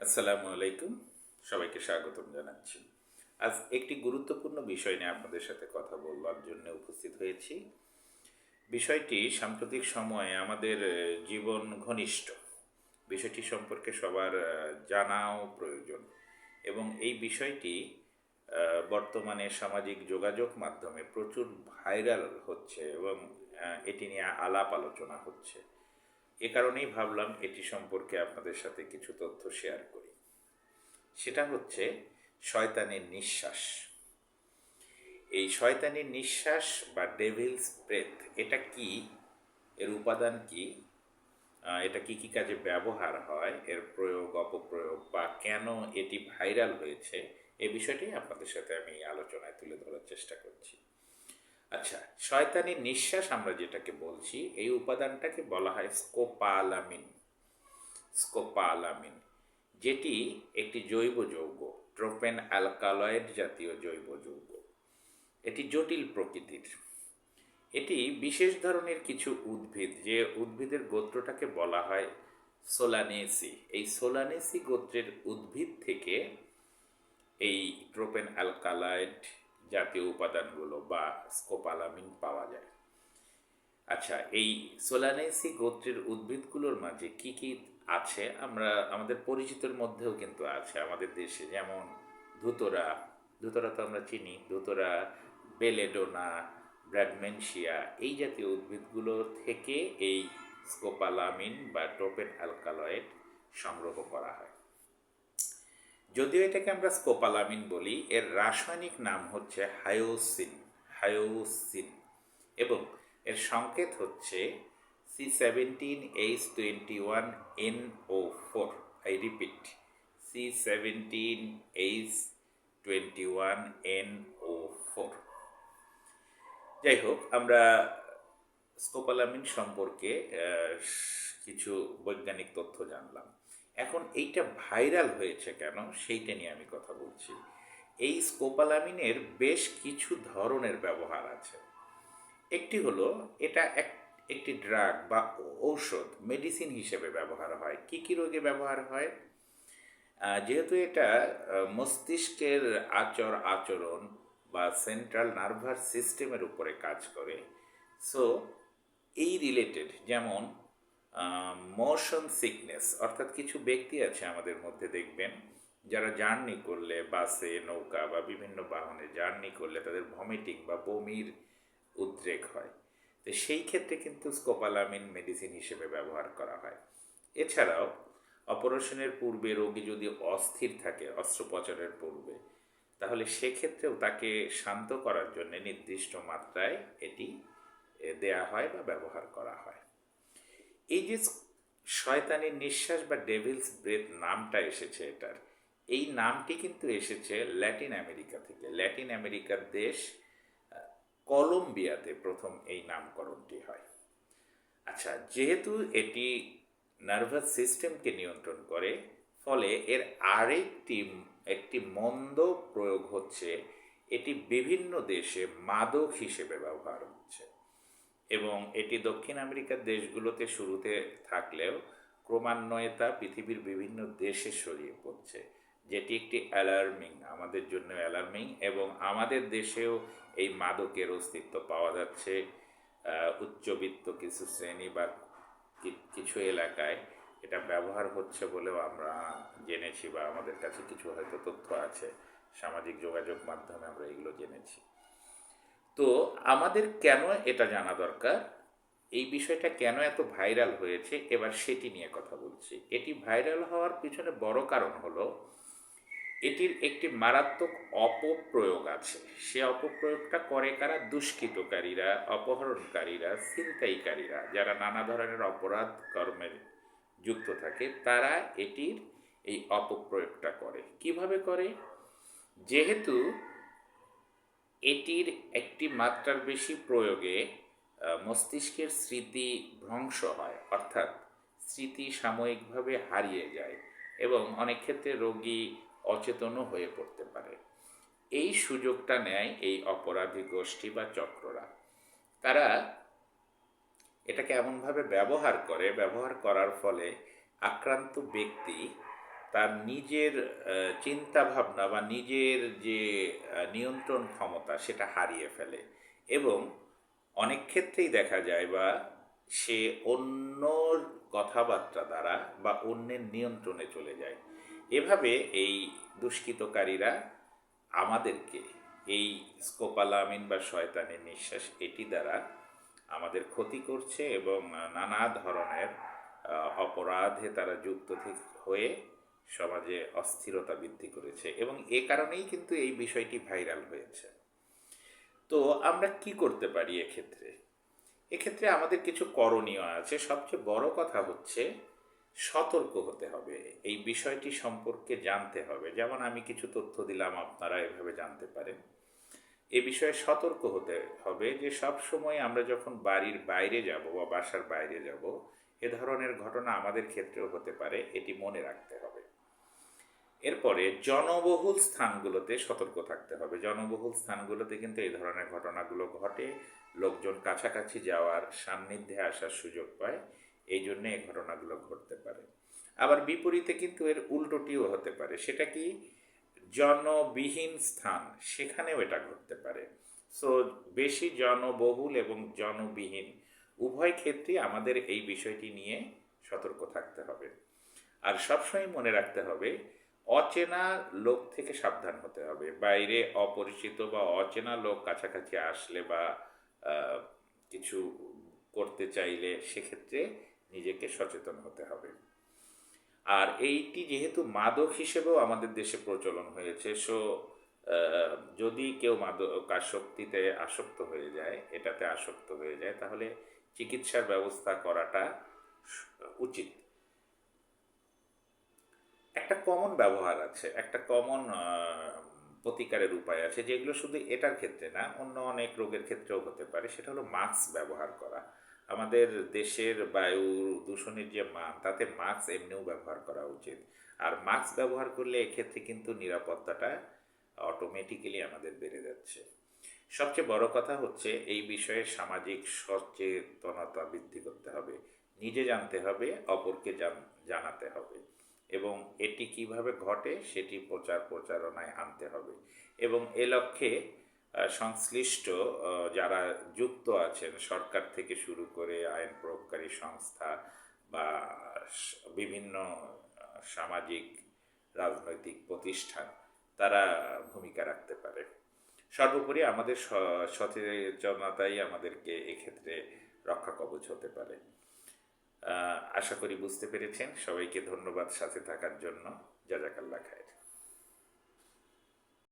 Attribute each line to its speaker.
Speaker 1: আসসালামু আলাইকুম। সবাইকে স্বাগতম জানাচ্ছি। আজ একটি গুরুত্বপূর্ণ বিষয় নিয়ে আপনাদের সাথে কথা বলবার জন্য উপস্থিত হয়েছি। বিষয়টি সাম্প্রতিক সময়ে আমাদের জীবন ঘনিষ্ঠ। বিষয়টি সম্পর্কে সবার জানাও প্রয়োজন। এবং এই বিষয়টি বর্তমানে সামাজিক যোগাযোগ মাধ্যমে প্রচুর ভাইরাল হচ্ছে এবং এটি নিয়ে আলাপ আলোচনা হচ্ছে। এ কারণেই ভাবলাম এটি সম্পর্কে আপনাদের সাথে কিছু তথ্য শেয়ার করি। সেটা হচ্ছে শয়তানের নিঃশ্বাস। এই শয়তানের নিঃশ্বাস বা ডেভিলস ব্রেথ এটা কি? এর উপাদান কি? এটা কি কি কাজে ব্যবহার হয়? এর প্রয়োগ, অপপ্রয়োগ বা কেন এটি ভাইরাল হয়েছে? এ বিষয়টি আপনাদের সাথে আমি আলোচনায় তুলে ধরার চেষ্টা করছি। আচ্ছা শয়তানি নিঃশ্বাস আমরা যেটাকে বলছি, এই উপাদানটাকে বলা হয় স্কোপালামিন। স্কোপালামিন, যেটি একটি জৈব যৌগ, ট্রোপেন অ্যালকালয়েড জাতীয় জৈব যৌগ। এটি জটিল প্রকৃতির। এটি বিশেষ ধরনের কিছু উদ্ভিদ, যে উদ্ভিদের গোত্রটাকে বলা হয় সোলানেসি। এই সোলানেসি গোত্রের উদ্ভিদ থেকে এই ট্রোপেন অ্যালকালয়েড জাতীয় উপাদানগুলো বা স্কোপালামিন পাওয়া যায়। আচ্ছা এই সোলানেসি গোত্রের উদ্ভিদগুলোর মাঝে কি কি আছে? আমরা, আমাদের পরিচিতর মধ্যেও কিন্তু আছে আমাদের দেশে। যেমন ধুতরা ধুতরা তো আমরা চিনি, ধুতরা, বেলেডোনা ব্র্যাডমেনশিয়া এই জাতীয় উদ্ভিদগুলো থেকে এই স্কোপালামিন বা ট্রোপেন অ্যালকালয়েড সংগ্রহ করা হয়। যদিও এটাকে আমরা স্কোপালামিন বলি, এর রাসায়নিক নাম হচ্ছে হায়োসিন হায়োসিন এবং এর সংকেত হচ্ছে C seventeen H twenty one N O four I repeat C seventeen H twenty one N O four যাই হোক, আমরা স্কোপালামিন সম্পর্কে কিছু বৈজ্ঞানিক তথ্য জানলাম। এখন এইটা ভাইরাল হয়েছে কেন? সেইটা নিয়ে আমি কথা বলছি। এই স্কোপালামিনের বেশ কিছু ধরনের ব্যবহার আছে। একটি হলো, এটা এক, একটি ড্রাগ বা ঔষধ, মেডিসিন হিসেবে ব্যবহার হয়। কি কি রোগে ব্যবহার হয়? যেহেতু এটা মস্তিষ্কের আচর, আচরণ বা সেন্ট্রাল নার্ভাস সিস্টেমের উপরে কাজ করে, সো এই রিলেটেড যেমন মোশন সিকনেস অর্থাৎ কিছু ব্যক্তি আছে আমাদের মধ্যে দেখবেন, যারা জার্নি করলে, বাসে, নৌকা বা বিভিন্ন বাহনে জার্নি করলে তাদের ভমিটিং বা বমির উদ্রেক হয়। তো সেই ক্ষেত্রে কিন্তু স্কোপালামিন মেডিসিন হিসেবে ব্যবহার করা হয়। এছাড়াও, অপারেশনের পূর্বে রোগী যদি অস্থির থাকে, অস্ত্রোপচারের পূর্বে, তাহলে সেক্ষেত্রেও তাকে শান্ত করার জন্য নির্দিষ্ট মাত্রায় এটি দেয়া হয় বা ব্যবহার করা হয়। এই যে শয়তানের নিঃশ্বাস বা ডেভিলস ব্রেথ নামটা এসেছে এটার, এই নামটি কিন্তু এসেছে ল্যাটিন আমেরিকা থেকে। ল্যাটিন আমেরিকার দেশ কলম্বিয়াতে প্রথম এই নামকরণটি হয়। আচ্ছা যেহেতু এটি নার্ভাস সিস্টেমকে নিয়ন্ত্রণ করে, ফলে এর আরেকটি, একটি মন্দ প্রয়োগ হচ্ছে, এটি বিভিন্ন দেশে মাদক হিসেবে ব্যবহার এবং এটি দক্ষিণ আমেরিকার দেশগুলোতে শুরুতে থাকলেও ক্রমান্বয়ে তা পৃথিবীর বিভিন্ন দেশে ছড়িয়ে পড়ছে। যেটি একটি অ্যালার্মিং আমাদের জন্য অ্যালার্মিং এবং আমাদের দেশেও এই মাদকের অস্তিত্ব পাওয়া যাচ্ছে উচ্চবিত্ত কিছু শ্রেণি বা কিছু এলাকায়। এটা ব্যবহার হচ্ছে বলেও আমরা জেনেছি বা আমাদের কাছে কিছু হয়তো তথ্য আছে। সামাজিক যোগাযোগ মাধ্যমে আমরা এগুলো জেনেছি। তো আমাদের কেন এটা জানা দরকার? এই বিষয়টা কেন এত ভাইরাল হয়েছে? এবার সেটি নিয়ে কথা বলছি। এটি ভাইরাল হওয়ার পিছনে বড় কারণ হলো, এটির একটি মারাত্মক অপপ্রয়োগ আছে। সে অপপ্রয়োগটা করে কারা? দুষ্কৃতকারীরা, অপহরণকারীরা, ছিনতাইকারীরা, যারা নানা ধরনের অপরাধ কর্মের যুক্ত থাকে, তারা এটির এই অপপ্রয়োগটা করে। কীভাবে করে? যেহেতু এটির একটি মাত্রার বেশি প্রয়োগে মস্তিষ্কের স্মৃতি ভ্রংশ হয়, অর্থাৎ স্মৃতি সাময়িকভাবে হারিয়ে যায় এবং অনেক ক্ষেত্রে রোগী অচেতনও হয়ে পড়তে পারে। এই সুযোগটা নেয় এই অপরাধী গোষ্ঠী বা চক্ররা। তারা এটাকে এমনভাবে ব্যবহার করে, ব্যবহার করার ফলে আক্রান্ত ব্যক্তি তার নিজের চিন্তা ভাবনা বা নিজের যে নিয়ন্ত্রণ ক্ষমতা সেটা হারিয়ে ফেলে। এবং অনেক ক্ষেত্রেই দেখা যায় বা সে অন্যর কথাবার্তা দ্বারা বা অন্যের নিয়ন্ত্রণে চলে যায়। এভাবে এই দুষ্কৃতকারীরা আমাদেরকে এই স্কোপালামিন বা শয়তানের নিঃশ্বাস এটি দ্বারা আমাদের ক্ষতি করছে এবং নানা ধরনের অপরাধে তারা যুক্ত হয়ে সমাজে অস্থিরতা বৃদ্ধি করেছে এবং এ কারণেই কিন্তু এই বিষয়টি ভাইরাল হয়েছে। তো আমরা কি করতে পারি এক্ষেত্রে? এক্ষেত্রে আমাদের কিছু করণীয় আছে। সবচেয়ে বড় কথা হচ্ছে সতর্ক হতে হবে। এই বিষয়টি সম্পর্কে জানতে হবে। যেমন আমি কিছু তথ্য দিলাম, আপনারা এভাবে জানতে পারেন। এ বিষয়ে সতর্ক হতে হবে যে সব সময় আমরা যখন বাড়ির বাইরে যাব বা বাসার বাইরে যাব, এ ধরনের ঘটনা আমাদের ক্ষেত্রেও হতে পারে। এটি মনে রাখতে হবে। এরপরে জনবহুল স্থানগুলোতে সতর্ক থাকতে হবে। জনবহুল স্থানগুলোতে কিন্তু এই ধরনের ঘটনাগুলো ঘটে। লোকজন কাছাকাছি যাওয়ার, সান্নিধ্যে আসার সুযোগ পায়। এই জন্যে এই ঘটনাগুলো ঘটতে পারে। আবার বিপরীতে কিন্তু এর উল্টোটিও হতে পারে। সেটা কি? জনবিহীন স্থান, সেখানেও এটা ঘটতে পারে। সো, বেশি জনবহুল এবং জনবিহীন, উভয় ক্ষেত্রে আমাদের এই বিষয়টি নিয়ে সতর্ক থাকতে হবে। আর সবসময় মনে রাখতে হবে অচেনা লোক থেকে সাবধান হতে হবে। বাইরে অপরিচিত বা অচেনা লোক কাছাকাছি আসলে বা কিছু করতে চাইলে সেক্ষেত্রে নিজেকে সচেতন হতে হবে। আর এইটি যেহেতু মাদক হিসেবেও আমাদের দেশে প্রচলন হয়েছে, সো যদি কেউ মাদক আসক্তিতে আসক্ত হয়ে যায়, এটাতে আসক্ত হয়ে যায়, তাহলে চিকিৎসার ব্যবস্থা করাটা উচিত। একটা কমন ব্যবহার আছে, একটা কমন প্রতিকারের উপায় আছে, যেগুলো শুধু এটার ক্ষেত্রে না, অন্য অনেক রোগের ক্ষেত্রেও হতে পারে, সেটা হলো মাস্ক ব্যবহার করা। আমাদের দেশের বায়ু দূষণের যে মান, তাতে মাস্ক এমনিও ব্যবহার করা উচিত। আর মাস্ক ব্যবহার করলে এক্ষেত্রে কিন্তু নিরাপত্তাটা অটোমেটিক্যালি আমাদের বেড়ে যাচ্ছে। সবচেয়ে বড় কথা হচ্ছে, এই বিষয়ে সামাজিক সচেতনতা বৃদ্ধি করতে হবে। নিজে জানতে হবে, অপরকে জানাতে হবে। এবং এটি কীভাবে ঘটে সেটি প্রচার প্রচারণায় আনতে হবে। এবং এ লক্ষ্যে সংশ্লিষ্ট যারা যুক্ত আছেন, সরকার থেকে শুরু করে আইন প্রয়োগকারী সংস্থা বা বিভিন্ন সামাজিক, রাজনৈতিক প্রতিষ্ঠান, তারা ভূমিকা রাখতে পারে। সর্বোপরি আমাদের সচেতনতাই আমাদেরকে এক্ষেত্রে রক্ষা কবচ হতে পারে। আশা করি বুঝতে পেরেছেন। সবাইকে ধন্যবাদ সাথে থাকার জন্য। জাজাকাল্লা খায়